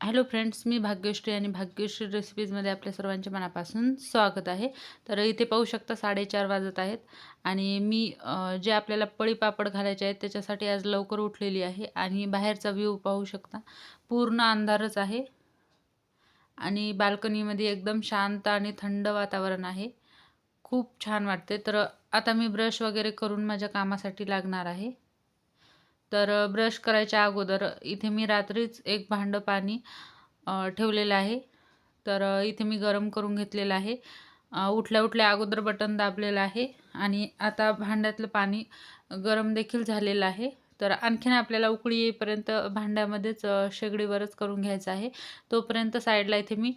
Hello friends मी भाग्यश्री आणि भाग्यश्री रेसिपीजमध्ये आपल्या सर्वांच्या मनापासून स्वागत आहे. तर इथे पाहू शकता साडेचार वाजत आहेत आणि मी जे आपल्याला पळी पापड घालायचे आहेत त्याच्यासाठी आज लवकर उठलेली आहे आणि बाहेरचा व्ह्यू पाहू शकता. पूर्ण अंधारच आहे आणि बाल्कनीमध्ये एकदम शांत आणि थंड वातावरण आहे. खूप छान वाटते. तर आता मी ब्रश वगैरे करून माझ्या कामासाठी लागणार आहे. तर ब्रश करायच्या अगोदर इथे मी रात्रीच एक भांडं पाणी ठेवलेलं आहे. तर इथे मी गरम करून घेतलेलं आहे. उठल्या उठल्या अगोदर बटन दाबलेलं आहे आणि आता भांड्यातलं पाणी गरम देखील झालेलं आहे. तर आणखीन आपल्याला उकळी येईपर्यंत भांड्यामध्येच शेगडीवरच करून घ्यायचं आहे. तोपर्यंत साईडला इथे मी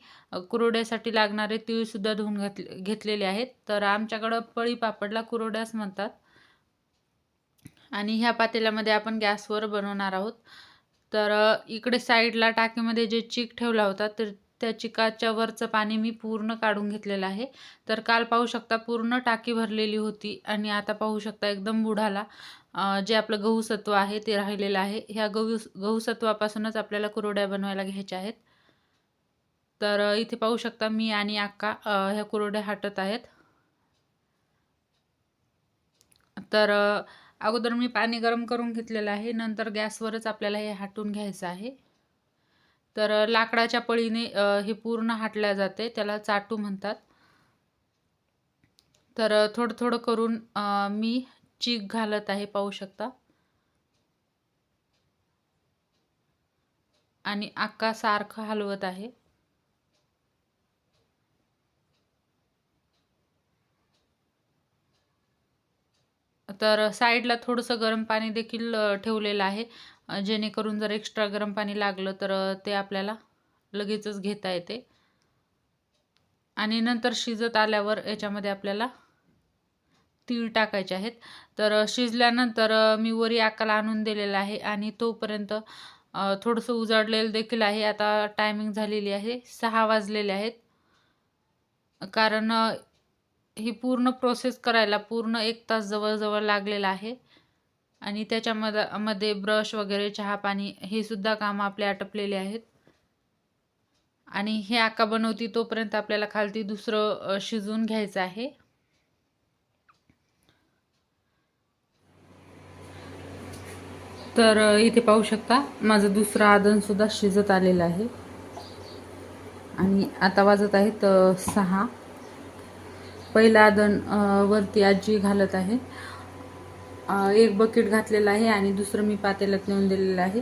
कुरोड्यासाठी लागणारे तीळसुद्धा धुवून घेतले घेतलेले आहेत. तर आमच्याकडं पळी पापडला कुरोड्याच म्हणतात. आणि ह्या पातेल्यामध्ये आपण गॅसवर बनवणार आहोत. तर इकडे साईडला टाकीमध्ये जे चीक ठेवला होता तर त्या चिकाच्या वरचं पाणी मी पूर्ण काढून घेतलेलं आहे. तर काल पाहू शकता पूर्ण टाकी भरलेली होती आणि आता पाहू शकता एकदम बुढाला जे आपलं गहूसत्व आहे ते राहिलेलं आहे. ह्या गहू गहूसत्वापासूनच आपल्याला कुरोड्या बनवायला घ्यायच्या आहेत. तर इथे पाहू शकता मी आणि अक्का ह्या कुरोड्या हटत आहेत. तर अगोदर मी पाणी गरम करून घेतलेलं आहे नंतर गॅसवरच आपल्याला हे हाटून घ्यायचं आहे. तर लाकडाच्या पळीने हे पूर्ण हाटल्या जाते त्याला चाटू म्हणतात. तर थोडं थोडं करून मी चीक घालत आहे पाहू शकता. आणि अक्का सारखं हलवत आहे. तर साईडला थोडंसं गरम पाणी देखील ठेवलेलं आहे. जेणेकरून जर एक्स्ट्रा गरम पाणी लागलं तर ते आपल्याला लगेचच घेता येते. आणि नंतर शिजत आल्यावर याच्यामध्ये आपल्याला तीळ टाकायचे आहेत. तर शिजल्यानंतर मी वरी आकाला आणून दिलेला आहे आणि तोपर्यंत थोडंसं उजाडलेलं देखील आहे. आता टायमिंग झालेली आहे. सहा वाजलेले आहेत. कारण ही पूर्ण प्रोसेस करायला पूर्ण एक तास जवळजवळ लागलेला आहे. आणि त्याच्यामध्ये मध्ये ब्रश वगैरे चहा पाणी हे सुद्धा कामं आपले आटपलेले आहेत. आणि हे आका बनवती तोपर्यंत आपल्याला खालती दुसरं शिजवून घ्यायचं आहे. तर इथे पाहू शकता माझं दुसरं आदनसुद्धा शिजत आलेलं आहे. आणि आता वाजत आहेत सहा. पहिला आदन वरती आजी घालत आहे. एक बकेट घातलेलं आहे आणि दुसरं मी पातेल्यात नेऊन दिलेलं आहे.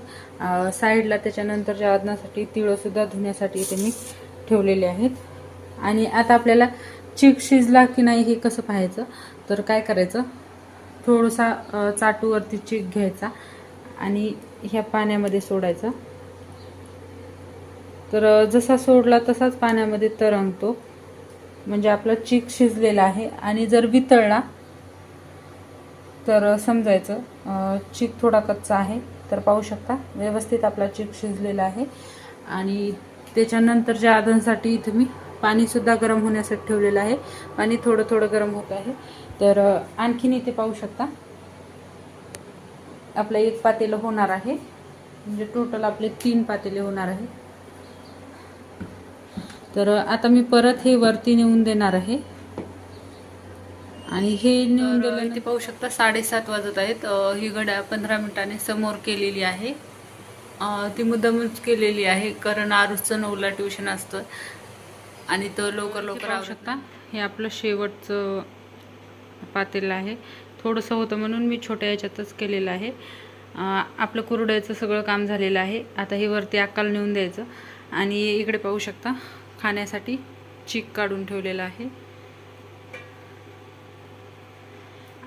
साईडला त्याच्यानंतरच्या आदनासाठी तिळंसुद्धा धुण्यासाठी इथे मी ठेवलेले आहेत. आणि आता आपल्याला चीक शिजला की नाही हे कसं पाहायचं? तर काय करायचं? थोडासा चाटूवरती चीक घ्यायचा आणि ह्या पाण्यामध्ये सोडायचा. तर जसा सोडला तसाच पाण्यामध्ये तरंगतो. म्हणजे आपला चीक शिजलेला आहे आणि जर वितळला तर समजायचं चीक थोडा कच्चा आहे तर पाहू शकता व्यवस्थित आपला चीक शिजलेला आहे. आणि त्याच्यानंतरच्या आधांसाठी इथं मी पाणीसुद्धा गरम होण्यासाठी ठेवलेलं आहे पाणी थोडं थोडं गरम होत आहे तर आणखीन इथे पाहू शकता आपलं एक पातेलं होणार आहे म्हणजे टोटल आपले तीन पातेले होणार आहे. तर आता मी परत हे वरती नेऊन देणार आहे. आणि हे नेऊन दिलं इथे पाहू शकता साडेसात वाजत आहेत. ही घड्याळ पंधरा मिनिटाने समोर केलेली आहे. ती मुद्दामच केलेली आहे कारण आरुषचं नऊला ट्युशन असतं. आणि तो लवकर लवकर पाहू शकता? हे आपलं शेवटचं पातेलं आहे. थोडंसं होतं म्हणून मी छोट्या याच्यातच केलेलं आहे. आपलं कुरड्याचं सगळं काम झालेलं आहे. आता हे वरती अक्काला नेऊन द्यायचं. आणि इकडे पाहू शकता? खाण्यासाठी चीक काढून ठेवलेलं आहे.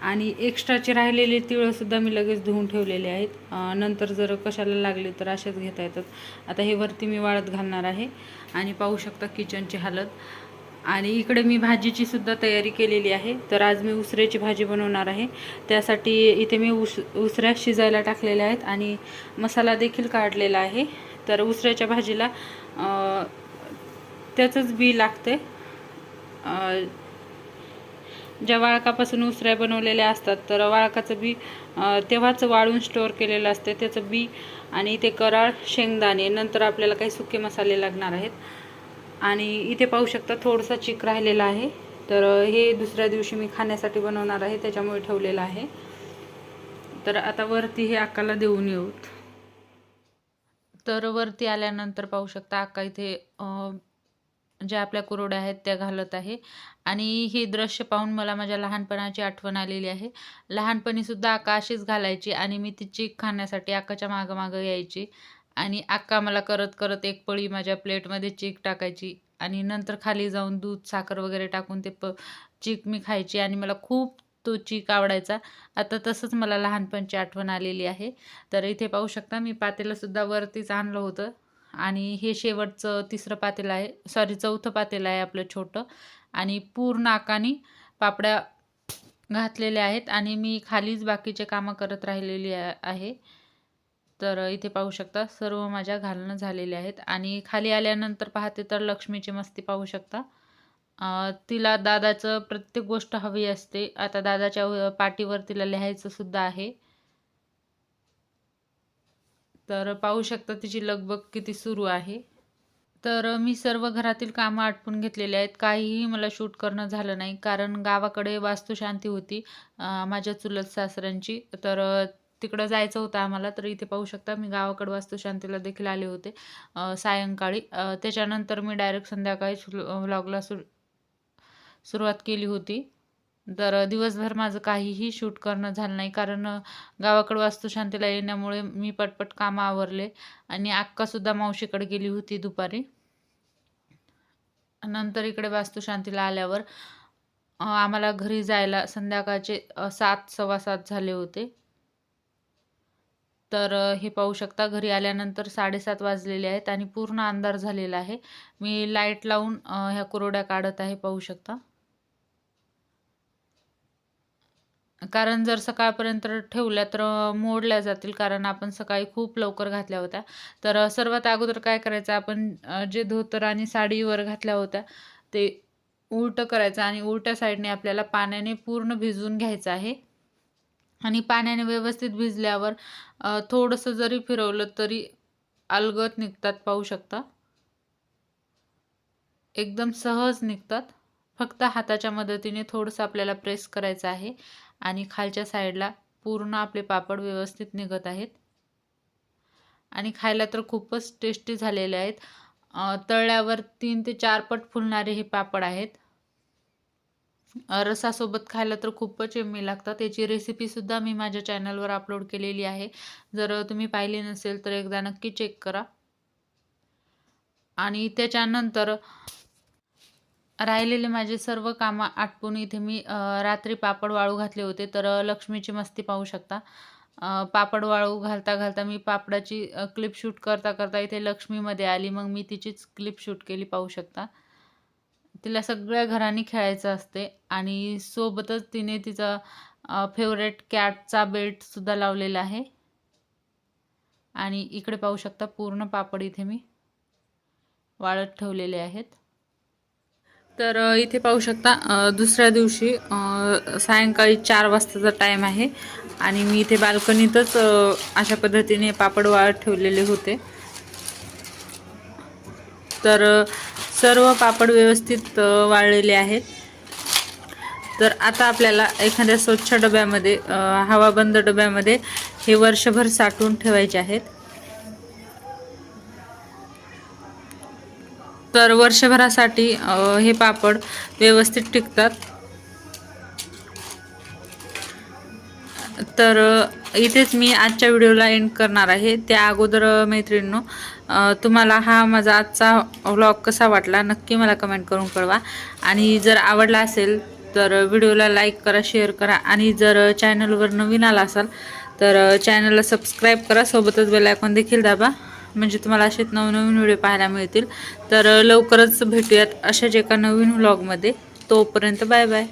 आणि एक्स्ट्राचे राहिलेले तिळंसुद्धा मी लगेच धुवून ठेवलेले आहेत. नंतर जर कशाला लागले तर असेच घेता येतात. आता हे वरती मी वाळत घालणार आहे. आणि पाहू शकता किचनची हालत. आणि इकडे मी भाजीची सुद्धा तयारी केलेली आहे. तर आज मी उसऱ्याची भाजी बनवणार आहे. त्यासाठी इथे मी उस उसऱ्या शिजायला टाकलेल्या आहेत. आणि मसाला देखील काढलेला आहे. तर उसऱ्याच्या भाजीला त्याचंच बी लागते. ज्या वाळकापासून उसऱ्या बनवलेल्या असतात तर वाळकाचं बी तेव्हाच वाळून स्टोअर केलेलं असते त्याचं बी आणि इथे कराळ शेंगदाणे नंतर आपल्याला काही सुके मसाले लागणार आहेत. आणि इथे पाहू शकता थोडंसं चिक राहिलेला आहे. तर हे दुसऱ्या दिवशी मी खाण्यासाठी बनवणार आहे त्याच्यामुळे ठेवलेलं आहे. तर आता वरती हे अक्काला देऊन येऊत. तर वरती आल्यानंतर पाहू शकता अक्का इथे ज्या आपल्या कुरोड्या आहेत त्या घालत आहे. आणि हे दृश्य पाहून मला माझ्या लहानपणाची आठवण आलेली आहे. लहानपणीसुद्धा अक्का अशीच घालायची आणि मी ती चीक खाण्यासाठी अक्काच्या मागं मागं यायची. आणि अक्का मला करत करत एक पळी माझ्या प्लेटमध्ये चीक टाकायची. आणि नंतर खाली जाऊन दूध साखर वगैरे टाकून ते प चीक मी खायची आणि मला खूप तो चीक आवडायचा. आता तसंच मला लहानपणची आठवण आलेली आहे. तर इथे पाहू शकता मी पातेलंसुद्धा वरतीच आणलं होतं. आणि हे शेवटचं तिसरं पातेलं आहे. सॉरी चौथं पातेलं आहे आपलं छोटं. आणि पूर्ण आकानी पापड्या घातलेल्या आहेत आणि मी खालीच बाकीचे कामं करत राहिलेली आहे. तर इथे पाहू शकता सर्व माझ्या घालणं झालेल्या आहेत. आणि खाली आल्यानंतर पाहते तर लक्ष्मीची मस्ती पाहू शकता. तिला दादाचं प्रत्येक गोष्ट हवी असते. आता दादाच्या पाठीवर तिला लिहायचं सुद्धा आहे. तर पाहू शकता तिची लगबग किती सुरू आहे. तर मी सर्व घरातील कामं आटपून घेतलेली आहेत. काहीही मला शूट करणं झालं नाही. कारण गावाकडे वास्तुशांती होती माझ्या चुलत सासऱ्यांची. तर तिकडं जायचं होतं आम्हाला. तर इथे पाहू शकता मी गावाकडे वास्तुशांतीला देखील आले होते सायंकाळी. त्याच्यानंतर मी डायरेक्ट संध्याकाळी व्लॉगला सु सुरुवात केली होती. तर दिवसभर माझं काहीही शूट करणं झालं नाही. कारण गावाकडं वास्तुशांतीला येण्यामुळे मी पटपट कामं आवरले आणि अक्कासुद्धा मावशीकडे गेली होती दुपारी. नंतर इकडे वास्तुशांतीला आल्यावर आम्हाला घरी जायला संध्याकाळचे सात सव्वा सात झाले होते. तर हे पाहू शकता घरी आल्यानंतर साडेसात वाजलेले आहेत आणि पूर्ण अंधार झालेला आहे. मी लाइट लावून ह्या कुरोड्या काढत आहे पाहू शकता. कारण जर सकाळपर्यंत ठेवल्या तर मोडल्या जातील. कारण आपण सकाळी खूप लवकर घातल्या होत्या. तर सर्वात अगोदर काय करायचं? आपण जे धोतर आणि साडीवर घातल्या होत्या ते उलटं करायचं आणि उलट्या साईडने आपल्याला पाण्याने पूर्ण भिजवून घ्यायचं आहे. आणि पाण्याने व्यवस्थित भिजल्यावर थोडंसं जरी फिरवलं तरी अलगत निघतात पाहू शकता? एकदम सहज निघतात. फक्त हाताच्या मदतीने थोडंसं आपल्याला प्रेस करायचं आहे. आणि खालच्या साईडला पूर्ण आपले पापड व्यवस्थित निघत आहेत. आणि खायला तर खूपच टेस्टी झालेले आहेत. तळल्यावर तीन ते चार पट फुलणारे हे पापड आहेत. रसासोबत खायला तर खूपच यम्मी लागतात. याची रेसिपीसुद्धा मी माझ्या चॅनलवर अपलोड केलेली आहे. जर तुम्ही पाहिली नसेल तर एकदा नक्की चेक करा. आणि त्याच्यानंतर राहिलेले माझे सर्व कामं आटपून इथे मी रात्री पापड वाळू घातले होते तर लक्ष्मीची मस्ती पाहू शकता. पापड वाळू घालता घालता मी पापडाची क्लिप शूट करता करता इथे लक्ष्मीमध्ये आली मग मी तिचीच क्लिप शूट केली पाहू शकता. तिला सगळ्या घरांनी खेळायचं असते आणि सोबतच तिने तिचा फेवरेट कॅटचा बेल्टसुद्धा लावलेला आहे. आणि इकडे पाहू शकता पूर्ण पापड इथे मी वाळत ठेवलेले आहेत. तर इथे पाहू शकता दुसऱ्या दिवशी सायंकाळी चार वाजताचा टाईम आहे आणि मी इथे बाल्कनीतच अशा पद्धतीने पापड वाळत ठेवलेले होते. तर सर्व पापड व्यवस्थित वाळलेले आहेत. तर आता आपल्याला एखाद्या स्वच्छ डब्यामध्ये हवाबंद डब्यामध्ये हे वर्षभर साठवून ठेवायचे आहेत. तर वर्षभरासाठी हे पापड व्यवस्थित टिकतात. तर इथेच मी आजच्या व्हिडिओला एंड करणार आहे. त्या अगोदर मैत्रिणींनो तुम्हाला हा माझा आजचा व्लॉग कसा वाटला नक्की मला कमेंट करून कळवा. आणि जर आवडला असेल तर व्हिडिओला लाईक करा शेअर करा. आणि जर चॅनलवर नवीन आला असाल तर चॅनलला सबस्क्राईब करा. सोबतच बेल आयकॉन देखील दाबा. म्हणजे तुम्हाला असे नवनवीन व्हिडिओ पाहायला मिळतील. तर लवकरच भेटूयात अशाच एका नवीन व्लॉगमध्ये तोपर्यंत बाय बाय.